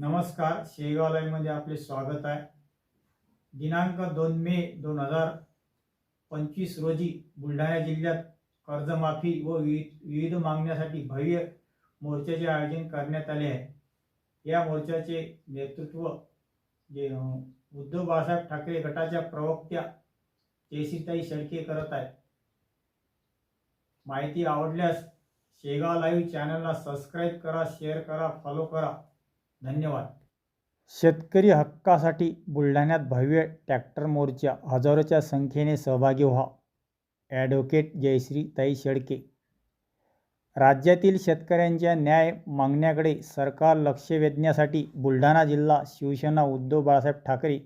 नमस्कार शेगाव लाईव्हमध्ये आपले स्वागत आहे. दिनांक दोन मे दोन हजार पंचवीस रोजी बुलढाणा जिल्ह्यात कर्जमाफी व विविध विविध मागण्यासाठी भव्य मोर्चाचे आयोजन करण्यात आले आहे. या मोर्चाचे नेतृत्व जे उद्धव बाळासाहेब ठाकरे गटाच्या प्रवक्त्या जेसीताई शेळके करत आहेत. माहिती आवडल्यास शेगाव लाईव्ह चॅनलला सबस्क्राईब करा शेअर करा फॉलो करा. धन्यवाद. शेतकरी हक्कासाठी बुलढाण्यात भव्य ट्रॅक्टर मोर्चा. हजारोच्या संख्येने सहभागी व्हा. ॲडव्होकेट जयश्री ताई शेडके राज्यातील शेतकऱ्यांच्या न्याय मागण्याकडे सरकार लक्ष वेधण्यासाठी बुलढाणा जिल्हा शिवसेना उद्धव बाळासाहेब ठाकरे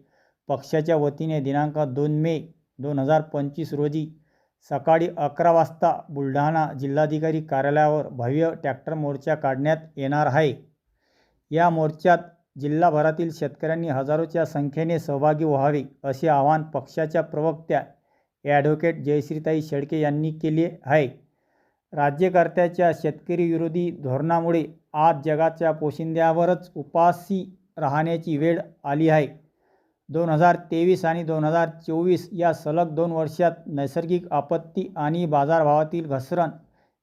पक्षाच्या वतीने दिनांक दोन मे दोन हजार पंचवीस रोजी सकाळी अकरा वाजता बुलढाणा जिल्हाधिकारी कार्यालयावर भव्य ट्रॅक्टर मोर्चा काढण्यात येणार आहे. या मोर्चात जिल्हाभरातील शेतकऱ्यांनी हजारोच्या संख्येने सहभागी व्हावे असे आवाहन पक्षाच्या प्रवक्त्या ॲडव्होकेट जयश्रीताई शेळके यांनी केले आहे. राज्यकर्त्याच्या शेतकरी विरोधी धोरणामुळे आज जगाच्या पोशिंद्यावरच उपासी राहण्याची वेळ आली आहे. दोन हजार तेवीस आणि दोन हजार चोवीस या सलग दोन वर्षात नैसर्गिक आपत्ती आणि बाजारभावातील घसरण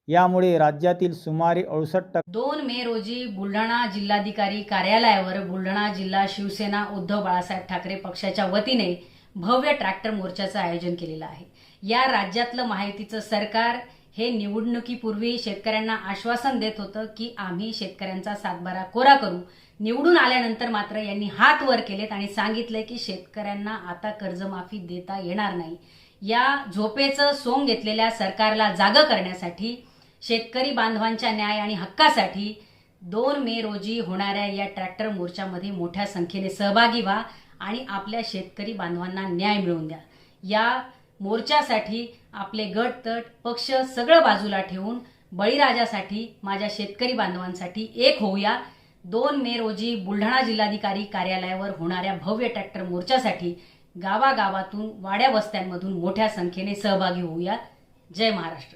यामुळे राज्यातील सुमारे अडुसष्ट टक्के दोन मे रोजी बुलढाणा जिल्हाधिकारी कार्यालयावर बुलढाणा जिल्हा शिवसेना उद्धव बाळासाहेब ठाकरे पक्षाच्या वतीने भव्य ट्रॅक्टर मोर्चाचं आयोजन केलेलं आहे. या राज्यातलं माहितीचं सरकार हे निवडणुकीपूर्वी शेतकऱ्यांना आश्वासन देत होतं की आम्ही शेतकऱ्यांचा सातबारा कोरा करू. निवडून आल्यानंतर मात्र यांनी हात वर केलेत आणि सांगितलंय की शेतकऱ्यांना आता कर्जमाफी देता येणार नाही. या झोपेचं सोंग घेतलेल्या सरकारला जागं करण्यासाठी शेतकरी बांधवांच्या न्याय आणि हक्कासाठी दोन मे रोजी होणाऱ्या या ट्रॅक्टर मोर्चामध्ये मोठ्या संख्येने सहभागी व्हा आणि आपल्या शेतकरी बांधवांना न्याय मिळवून द्या. या मोर्चासाठी आपले गट तट पक्ष सगळं बाजूला ठेवून बळीराजासाठी माझ्या शेतकरी बांधवांसाठी एक होऊया. दोन मे रोजी बुलढाणा जिल्हाधिकारी कार्यालयावर होणाऱ्या भव्य ट्रॅक्टर मोर्चासाठी गावागावातून वाड्या वस्त्यांमधून मोठ्या संख्येने सहभागी होऊया. जय महाराष्ट्र.